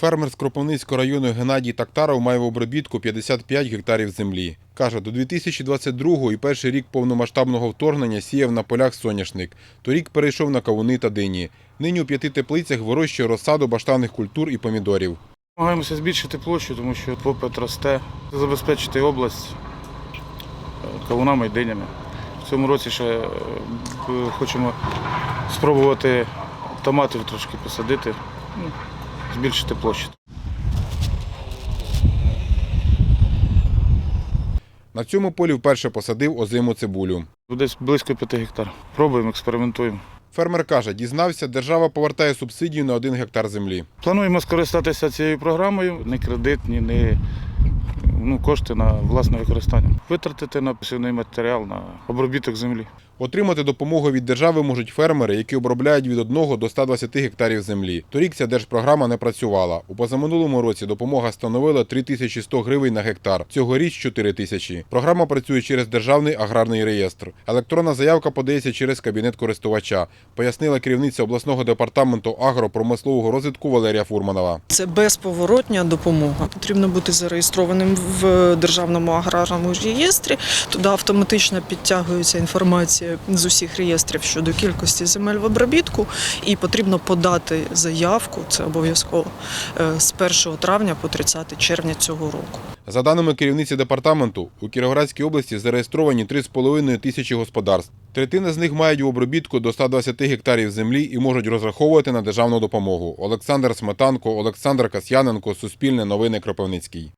Фермер з Кропивницького району Геннадій Тактаров має в обробітку 55 гектарів землі. Каже, до 2022-го і перший рік повномасштабного вторгнення сіяв на полях соняшник. Торік перейшов на кавуни та дині. Нині у п'яти теплицях вирощує розсаду баштанних культур і помідорів. Намагаємося збільшити площу, тому що попит росте, забезпечити область кавунами і динями. В цьому році ще е, хочемо спробувати томатів трошки посадити, ну, збільшити площу. На цьому полі вперше посадив озиму цибулю. Десь близько 5 гектар. Пробуємо, експериментуємо. Фермер каже, дізнався, держава повертає субсидію на один гектар землі. Плануємо скористатися цією програмою, не кредитні, не ну, кошти на власне використання. Витратити на посівний матеріал, на обробіток землі. Отримати допомогу від держави можуть фермери, які обробляють від 1 до 120 гектарів землі. Торік ця держпрограма не працювала. У позаминулому році допомога становила 3100 гривень на гектар. Цьогоріч 4 тисячі. Програма працює через державний аграрний реєстр. Електронна заявка подається через кабінет користувача, пояснила керівниця обласного департаменту агропромислового розвитку Валерія Фурманова. Це безповоротня допомога. Потрібно бути зареєстрованим в державному аграрному реєстрі. Туди автоматично підтягується інформація з усіх реєстрів щодо кількості земель в обробітку, і потрібно подати заявку. Це обов'язково е, з 1 травня по 30 червня цього року. За даними керівниці департаменту, у Кіровоградській області зареєстровані 3,5 тисячі господарств. Третина з них мають в обробітку до 120 гектарів землі і можуть розраховувати на державну допомогу. Олександр Сметанко, Олександр Касьяненко, Суспільне новини Кропивницький.